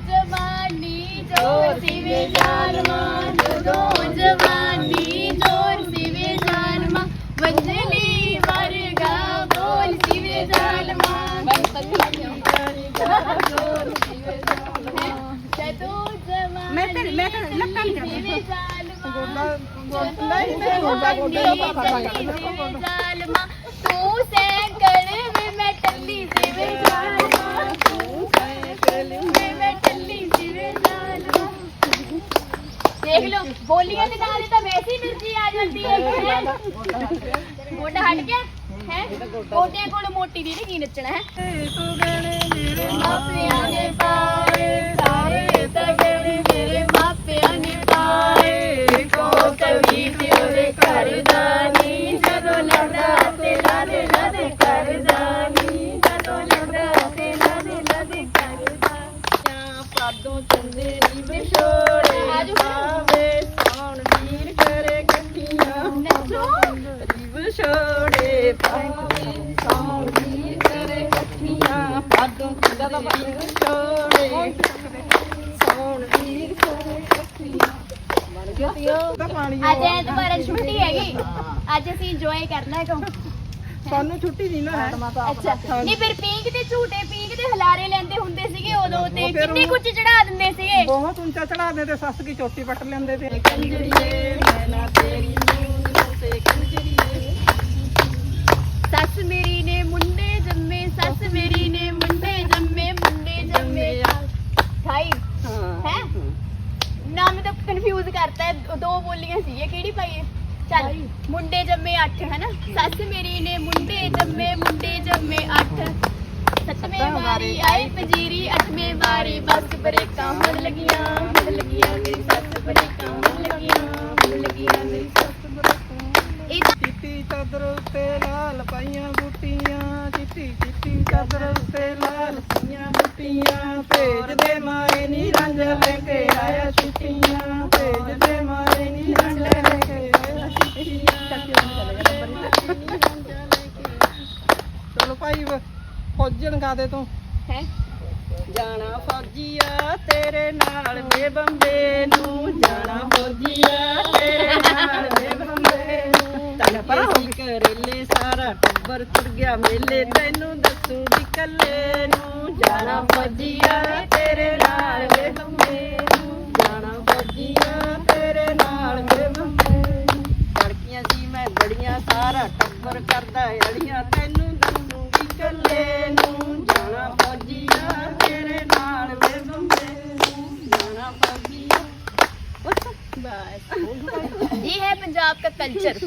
જવાની જોર શિવે જવાની જોર શિવે જાનમાં વંજલી વર્ગા બોલ શિવે જાનમાં તું સે ਦੇਖ ਲਓ, ਬੋਲੀਆਂ ਦੇ ਨਾਲ ਤਾਂ ਵੈਸੇ ਹੀ ਮਿਰਚੀ ਆ ਜਾਂਦੀ ਹੈ ਗੋਡਾ ਹਟ ਗਿਆ, ਹੈ? ਗੋਡਿਆਂ ਕੋਲ ਮੋਟੀ ਦੀ ਕੀ ਨੱਚਣਾ, ਹੈ? ਤੂੰ ਗਣੇ ਮੇਰੇ ਮਾਪਿਆਂ ਨੇ ਪਾਏ, ਸਾਰੇ ਤਗੜੇ ਮੇਰੇ ਮਾਪਿਆਂ ਨੇ ਪਾਏ। ਕੋ ਕਵੀ ਤੇ ਉਹਦੇ ਘਰ ਦਾ ਜਦੋਂ ਲੰਦਾ ਤੇ ਲਾਦੇ ਲਾਦੇ ਘਰ ਦਾ ਜਦੋਂ ਲੰਦਾ ਤੇ ਲਾਦੇ ਲਾਦੇ ਘਰ ਦਾ ਪਾਦੋਂ ਚੰਦੇ ਨੀ ਵਿਛੋੜੇ ਆਜੋ। ਇਕੱਠੀਆਂ ਪਾਦੋਂ ਚੰਦਾ ਦਾ ਵਿਛੋੜੇ ਸੌਣ ਵੀਰ ਕਰੇ ਇਕੱਠੀਆਂ ਬਣ ਗਿਆ ਤੀਓ ਤਾਂ ਪਾਣੀ ਅੱਜ ਐਤਵਾਰ ਛੁੱਟੀ ਹੈਗੀ। ਅੱਜ ਅਸੀਂ ਇੰਜੋਏ ਕਰਨਾ ਹੈ ਕਿਉਂ? ਸਾਨੂੰ ਛੁੱਟੀ ਨਹੀਂ ਨਾ ਹੈ? ਅੱਛਾ। ਨਹੀਂ ਫਿਰ ਪੀਂਗ ਤੇ ਝੂਟੇ ਪੀਂਗ ਤੇ ਹਲਾਰੇ ਲੈਂਦੇ ਹੁੰਦੇ ਸੀਗੇ ਉਦੋਂ ਤੇ ਕਿੰਨੇ ਕੁਝ ਚੜਾ ਦਿੰਦੇ ਸੀਗੇ? ਬਹੁਤ ਉੱਚਾ ਚੜਾਦੇ ਤੇ ਸੱਸ ਕੀ ਚੋਟੀ ਪੱਟ ਲੈਂਦੇ ਤੇ। ਕੰਜਰੀਏ ਮੈਂ ਨਾ ਤੇਰੀ ਨੂੰ ਬੋਲੀਆਂ ਸੀ ਇਹ ਕਿਹੜੀ ਪਾਈਏ ਚੱਲ ਮੁੰਡੇ ਜੰਮੇ 8 ਹੈ ਨਾ ਸੱਸ ਮੇਰੀ ਨੇ ਮੁੰਡੇ ਜੰਮੇ ਮੁੰਡੇ ਜੰਮੇ 8 ਸੱਤਵੇਂ ਵਾਰੀ ਆਈ। ਪਜੀਰੀ ਅੱਠਵੇਂ ਵਾਰੀ ਬਸ ਬਰੇਕਾਂ ਹੁਣ ਲੱਗੀਆਂ ਹੁਣ ਲੱਗੀਆਂ ਮੇਰੀ ਸੱਸ ਬਰੇਕਾਂ ਹੁਣ ਲੱਗੀਆਂ ਹੁਣ ਲੱਗੀਆਂ ਮੇਰੀ ਸੱਸ ਬਰੇਕਾਂ। ਇਹ ਚਿੱਟੀ ਚਾਦਰ ਉੱਤੇ ਲਾਲ ਪਾਈਆਂ ਬੂਟੀਆਂ ਚਿੱਟੀ ਚਿੱਟੀ ਚਾਦਰ ਉੱਤੇ ਲਾਲ ਪਾਈਆਂ ਬੂਟੀਆਂ। ਭੇਜ ਦੇ ਮਾਏ ਨੀ ਰੰਗ ਲੈ ਕੇ ਆਇਆ ਛੁੱਟੀਆਂ ਚਲੋ ਭਾਈ ਫੌਜਣ ਗਾ ਦੇ ਤੂੰ। ਹੈ? ਜਾਣਾ ਫੌਜੀਆ ਤੇਰੇ ਨਾਲ ਵੇ ਬੰਬੇ ਨੂੰ। ਜਾਣਾ ਫੌਜੀਆ ਤੇਰੇ ਨਾਲ ਵੇ ਬੰਬੇ ਨੂੰ। ਤਨ ਪਰ ਕਰੇਲੇ ਸਾਰਾ ਟੱਬਰ ਤੁਰ ਗਿਆ ਮੇਲੇ ਤੈਨੂੰ ਦੱਸੂਗੀ ਕੱਲੇ ਨੂੰ। ਜਾਣਾ ਫੌਜੀਆ ਸਾਰਾ ਟੱਬਰ ਕਰਦਾ ਅੜੀਆਂ, ਤੈਨੂੰ ਦੂੰਗੀ ਕੱਲੇ ਨੂੰ। ਜਾਣਾ ਫੌਜੀਆ ਤੇਰੇ ਨਾਲ ਵੇ ਬੰਦੇ ਨੂੰ। ਜਾਣਾ ਫੌਜੀਆ। ਬਸ ਇਹ ਹੈ ਪੰਜਾਬ ਦਾ ਕਲਚਰ